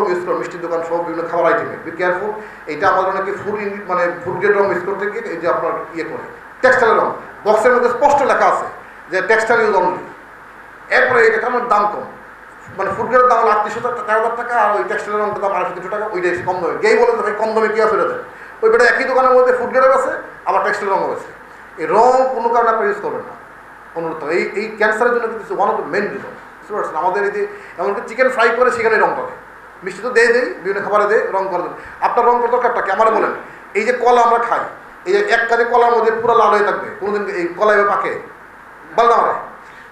রং use করে, মিষ্টির দোকান সব বিভিন্ন খাবার আইটেমে বি কেয়ারফুল এটা আমাদের অনেকে ফুড মানে ফুড গ্রেড রং ইউজ করতে গিয়ে এই যে আপনার ইয়ে করে। টেক্সটাইল রং। বক্সের মধ্যে স্পষ্ট লেখা আছে যে টেক্সটাইল ইউজ অনলি এরপরে এটা কারণ দাম কম। মানে গ্রেডের দাম হলো আটত্রিশশো তেরো হাজার টাকা, আর ওই টেক্সটাইলের রঙের দাম আড়াইশো, তিনশো টাকা ওইটা এসে কম দামে গেই বলে ভাই কম দামে কি আছে দেয় ওই বেটা একই দোকানের মধ্যে গ্রেডের আছে, আবার টেক্সটাইল রঙও আছে। এই রং কোনো কারণে আপনার ইউজ করবেন না। অনুরোধ এই এই ক্যান্সারের জন্য কিন্তু one of the main reason বুঝতে পারছেন? আমাদের এই যে, এমনকি চিকেন ফ্রাই করে সেখানে রং করে মিষ্টি তো দিয়ে দেই বিভিন্ন খাবারে দেয়, রং করে দেন আপনার রং করার দরকারটা কি? আমার বলেন। এই যে কলা আমরা খাই, এই যে এক কাজে কলার মধ্যে পুরো লাল হয়ে থাকবে, কোনোদিন এই কলা এভাবে পাকে? বললাম আমরা।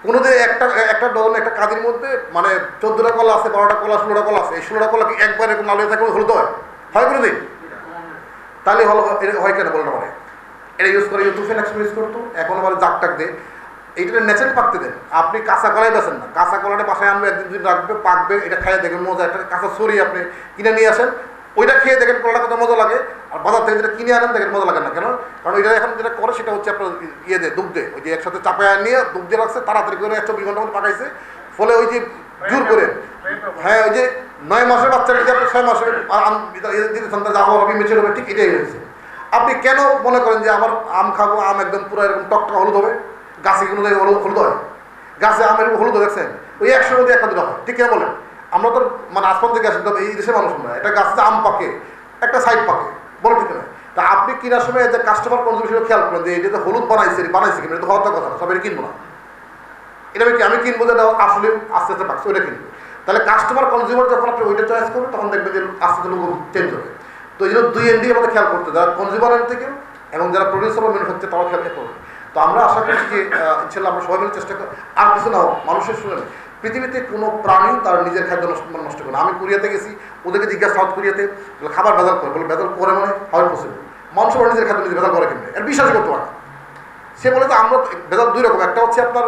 কোনোদিন একটা একটা ডজন, একটা কাজের মধ্যে মানে চোদ্দোটা কলা আছে, বারোটা কলা, ষোলোটা কলা আছে, এই ষোলোটা কলা কি একবার এরকম লাল হয়ে থাকে হলুদ হয়? হয় কোনোদিন? তাহলে হলো হয় কেন বলতে পারে এটা ইউজ করে ইউটুফেন এক্সপ্রেস ইউজ করতো, এখন আবার জাগ টাক দে এইটা ন্যাচারাল পাকতে দেন আপনি কাঁচা কলাই বেছেন না। কাঁচা কলাটা বাসায় আনবে, একদিন দুদিন রাখবে, পাকবে, এটা খাইয়ে দেখবেন মজা। একটা কাঁচা সরি আপনি কিনে নিয়ে আসেন, ওইটা খেয়ে দেখেন কলাটা কত মজা লাগে। আর বাজার থেকে যেটা কিনে আনেন, দেখেন মজা লাগে না। কেন? কারণ এটা এখন যেটা করে, সেটা হচ্ছে আপনার ইয়ে দিয়ে দুগ্ধে ওই যে একসাথে চাপায় নিয়ে দুগ্ধে রাখছে, তাড়াতাড়ি করে একশো দুই ঘণ্টা মতো পাকাইছে। ফলে ওই যে জোর করে হ্যাঁ ওই যে নয় মাসের বাচ্চাকে যে আপনি ছয় মাসের দিতেছেন তার আবহাওয়া হবে মেচে হবে ঠিক এটাই হয়েছে। আপনি কেন মনে করেন যে আমার আম খাব, আম একদম পুরো এরকম টকটকা হলুদ হবে? গাছে কোনো জায়গায় হলুদ হয়। গাছে আম এরকম হলুদ দেখছেন? ওই একশো মধ্যে একটা দুটো হয় ঠিক কিনা বলেন? আমরা তো মানে আসমান থেকে আসেন এই দেশের মানুষ না এটা গাছে আম পাকে, একটা সাইড পাকে, বলো ঠিক না তা আপনি কেনার সময় যে কাস্টমার কোনো কনজিউমেশন খেয়াল করেন যে এটা হলুদ বানাইছে বানাইছে কিনা, এটা হওয়ার কথা না, সবাই কিনবো না। এটা আমি আমি কিনবো যেটা আসলে আস্তে আস্তে পাকছে ওইটা কিনবো। তাহলে কাস্টমার কনজিউমার যখন আপনি ওইটা চয়েস করবেন, তখন দেখবেন যে আস্তে আস্তে লোক চেঞ্জ হবে। তো এই জন্য দুই এন্ডি আমাদের খেয়াল করতে যারা কনজিউমার থেকে এবং যারা প্রডিউসার ম্যানুফ্যাকচার তারা খেয়াল করবে। তো আমরা আশা করছি যে ইনশাল্লাহ আমরা সবাই মিলে চেষ্টা করি আর কিছু না হোক, মানুষের শুনেন পৃথিবীতে কোনো প্রাণী তার নিজের খাদ্য নষ্ট মানে করে আমি কোরিয়াতে গেছি ওদেরকে জিজ্ঞাসা সাউথ কোরিয়াতে বলে খাবার ভেজাল করে। বলে ভেজাল করে মানে হাউ পসিবল মানুষ ওরা নিজের খাদ্য নিজে ভেজাল করে কিনবে এর বিশ্বাস করতে পারে সে বলে যে আমরা ভেজাল দুই রকম। একটা হচ্ছে আপনার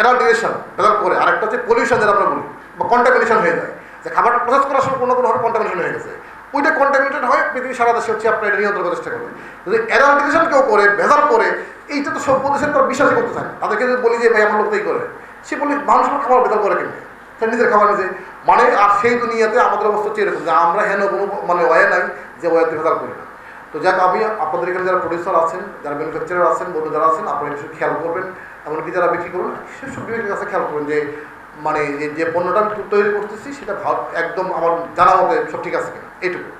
এরাডিয়েশন ভেজাল করে। আর একটা হচ্ছে পলিউশন যেটা আমরা বলি বা কন্টামিনেশন হয়ে যায়। যে খাবারটা প্রসেস করার সময় কোনো কোনোভাবে কন্টামিনেশন হয়ে গেছে। ওইটা কন্টামিনেটেড হয় পৃথিবী সারা দেশে হচ্ছে আপনার নিয়ন্ত্রণ করার চেষ্টা করবে যদি এরাডিয়েশন কেউ করে ভেজাল করে এইটা তো সভ্য দেশের তো আর বিশ্বাসই করতে না। তাদেরকে যদি বলি যে, ভাই, আমার লোক তো এই করে। সে বলি মানুষের খাবার ভেজাল করে কিনবে তার নিজের খাবার নিজে। মানে আর সেই দুনিয়াতে আমাদের অবস্থা হচ্ছে এরকম যে, আমরা হেন কোনো মানে ওয়ে নাই যে ওয়াতে ভেজাল করি না। তো যাক, আমি আপনাদের এখানে যারা প্রডিউসার আছেন, যারা ম্যানুফ্যাকচারার আছেন, বন্ধু যারা আছেন, আপনারা কিছু খেয়াল করবেন। এমনকি যারা বিক্রি করবেন সেসব বিক্রির কাছে খেয়াল করবেন যে মানে যে- পণ্যটা আমি তৈরি করতেছি, সেটা ভালো একদম আমার জানা মতে সব ঠিক আছে কিনা। এইটুকু।